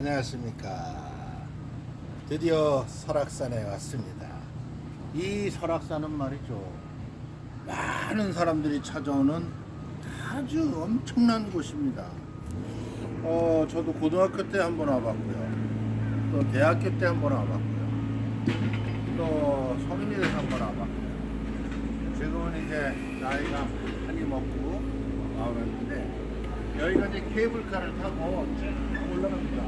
안녕하십니까. 드디어 설악산에 왔습니다. 이 설악산은 말이죠. 많은 사람들이 찾아오는 아주 엄청난 곳입니다. 어, 저도 고등학교 때 한번 와봤고요. 또 대학교 때 한번 와봤고요. 또 성인이 돼서 한번 와봤고요. 지금은 이제 나이가 많이 먹고 나오는데 여기가 이제 케이블카를 타고 쭉 올라갑니다.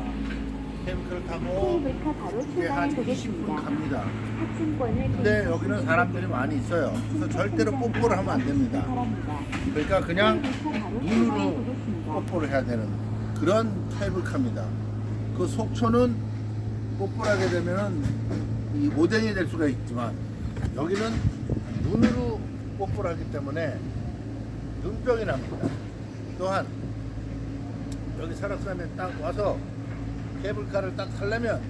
케이블카를 타고 케이블카 바로 이게 한 20분 출발하겠습니다. 갑니다. 탑승권을 근데 여기는 사람들이 많이 있어요. 그래서 절대로 뽀뽀를 하면 안 됩니다. 그러니까 그냥 눈으로 뽀뽀를 해야 되는 그런 케이블카입니다. 그 속초는 뽀뽀를 하게 되면은 이 오뎅이 될 수가 있지만 여기는 눈으로 뽀뽀를 하기 때문에 눈병이 납니다. 또한 여기 설악산에 딱 와서 케이블카를 딱 타려면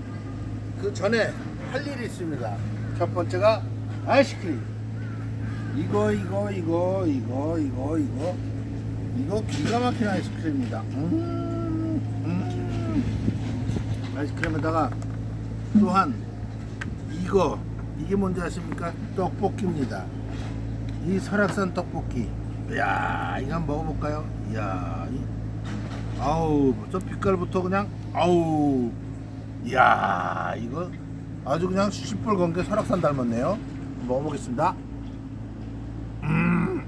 그 전에 할 일이 있습니다. 첫 번째가 아이스크림. 이거 이거 이거 이거 이거 이거 이거 기가 막힌 아이스크림입니다. 음, 음. 아이스크림에다가 또한 이거 이게 뭔지 아십니까? 떡볶이입니다. 이 설악산 떡볶이. 이야 이거 한번 먹어볼까요? 이야 이- 아우 저 빛깔부터 그냥 아우 이야 이거 아주 그냥 시뻘 건 게 설악산 닮았네요. 먹어보겠습니다. 음.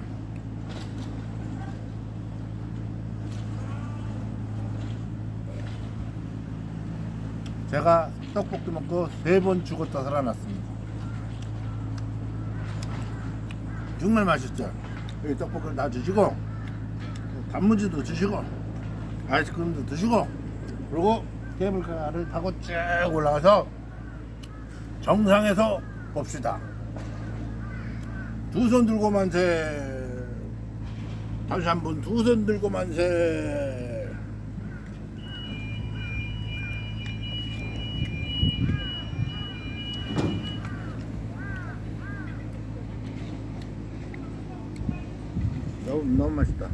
제가 떡볶이 먹고 세 번 죽었다 살아났습니다. 정말 맛있죠. 이 떡볶이를 다 주시고 단무지도 주시고 아이스크림도 드시고 그리고 케이블카를 타고 쭉 올라가서 정상에서 봅시다. 두 손 들고 만세. 다시 한번 두 손 들고 만세. 너무 너무 맛있다.